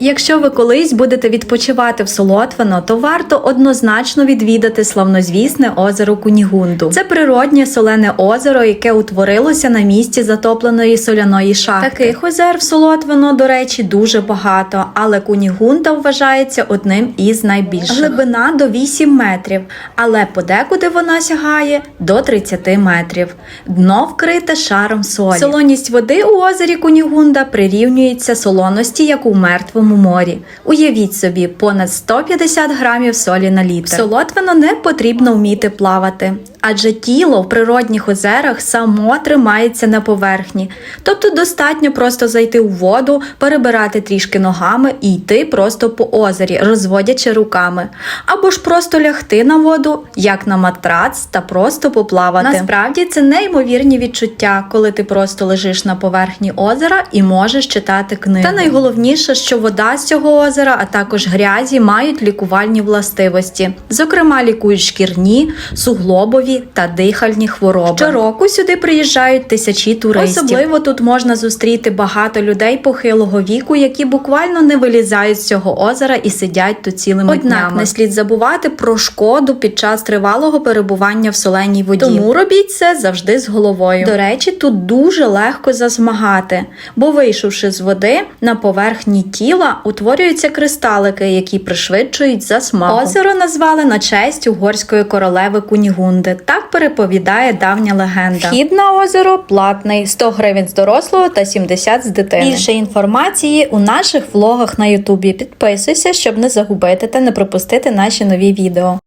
Якщо ви колись будете відпочивати в Солотвино, то варто однозначно відвідати славнозвісне озеро Кунігунду. Це природнє солене озеро, яке утворилося на місці затопленої соляної шахти. Таких озер в Солотвино, до речі, дуже багато, але Кунігунда вважається одним із найбільших. Глибина до 8 метрів, але подекуди вона сягає до 30 метрів. Дно вкрите шаром солі. Солоність води у озері Кунігунда прирівнюється солоності, як у мертвому морі. Уявіть собі, понад 150 грамів солі на літр. Солодвину не потрібно вміти плавати, адже тіло в природних озерах само тримається на поверхні. Тобто достатньо просто зайти у воду, перебирати трішки ногами і йти просто по озері, розводячи руками. Або ж просто лягти на воду, як на матрац, та просто поплавати. Насправді це неймовірні відчуття, коли ти просто лежиш на поверхні озера і можеш читати книгу. Та найголовніше, що вода з цього озера, а також грязі мають лікувальні властивості. Зокрема, лікують шкірні, суглобові та дихальні хвороби. Щороку сюди приїжджають тисячі туристів. Особливо тут можна зустріти багато людей похилого віку, які буквально не вилізають з цього озера і сидять тут цілими Однак, днями. не слід забувати про шкоду під час тривалого перебування в соленій воді. Тому робіть це завжди з головою. До речі, тут дуже легко засмагати, бо вийшовши з води на поверхні тіла утворюються кристалики, які пришвидшують засмагу. Озеро назвали на честь угорської королеви Кунігунди. Так переповідає давня легенда. Вхід на озеро платний 100 гривень з дорослого та 70 з дитини. Більше інформації у наших влогах на Ютубі. Підписуйся, щоб не загубити та не пропустити наші нові відео.